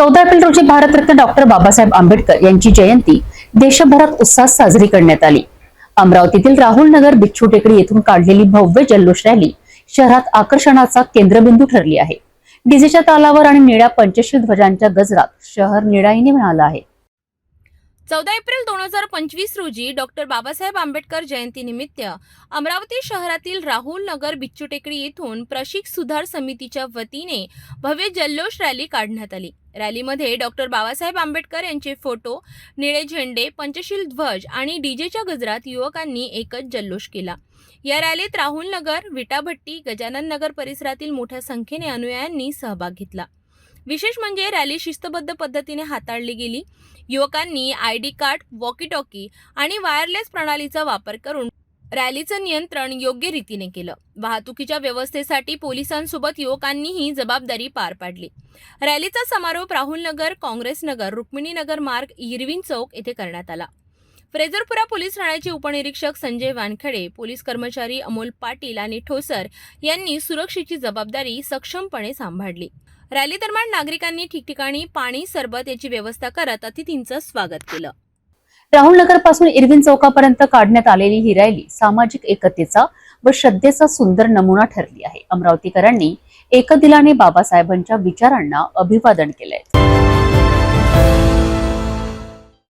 चौदा एप्रिल रोजी भारतरत्न डॉक्टर बाबासाहेब आंबेडकर यांची जयंती देशभरात उत्साहात साजरी करण्यात आली. अमरावतीतील राहुल नगर बिच्छू टेकडी येथून काढलेली भव्य जल्लोष रॅली शहरात आकर्षणाचा केंद्रबिंदू ठरली आहे. डीजेच्या तालावर आणि निळ्या पंचशील ध्वजांच्या गजरात शहर निळाईने म्हणाला आहे. चौदा एप्रिल दोन हजार पंचवीस रोजी डॉक्टर बाबासाहेब आंबेडकर जयंतीनिमित्त अमरावती शहरातील राहुल नगर बिच्चू टेकडी येथून प्रशिक सुधार समितीच्या वतीने भव्य जल्लोष रॅली काढण्यात आली. रॅलीमध्ये डॉक्टर बाबासाहेब आंबेडकर यांचे फोटो निळे झेंडे पंचशील ध्वज आणि डीजेच्या गजरात युवकांनी एकच जल्लोष केला. या रॅलीत राहुल नगर विटाभट्टी गजानन नगर परिसरातील मोठ्या संख्येने अनुयायांनी सहभाग घेतला. विशेष म्हणजे रॅली शिस्तबद्ध पद्धतीने हाताळली गेली. युवकांनी I D card walkie talkie आणि वायरलेस प्रणालीचा वापर करून रॅलीचं नियंत्रण योग्य रीतीने केलं. वाहतुकीच्या व्यवस्थेसाठी पोलिसांसोबत युवकांनीही जबाबदारी पार पाडली. रॅलीचा समारोप राहुल नगर काँग्रेस नगर रुक्मिणी नगर मार्ग इरविन चौक येथे करण्यात आला. फ्रेझरपुरा पोलीस ठाण्याचे उपनिरीक्षक संजय वानखेडे पोलीस कर्मचारी अमोल पाटील आणि ठोसर यांनी सुरक्षेची जबाबदारी सक्षमपणे सांभाळली. रॅली दरम्यान नागरिकांनी ठिकठिकाणी पाणी सरबत याची व्यवस्था करत अतिथींचं स्वागत केलं. राहुल नगरपासून इरविन चौकापर्यंत काढण्यात आलेली ही रॅली सामाजिक एकतेचा व श्रद्धेचा सुंदर नमुना ठरली आहे. अमरावतीकरांनी एकदिलाने बाबासाहेबांच्या विचारांना अभिवादन केलंय.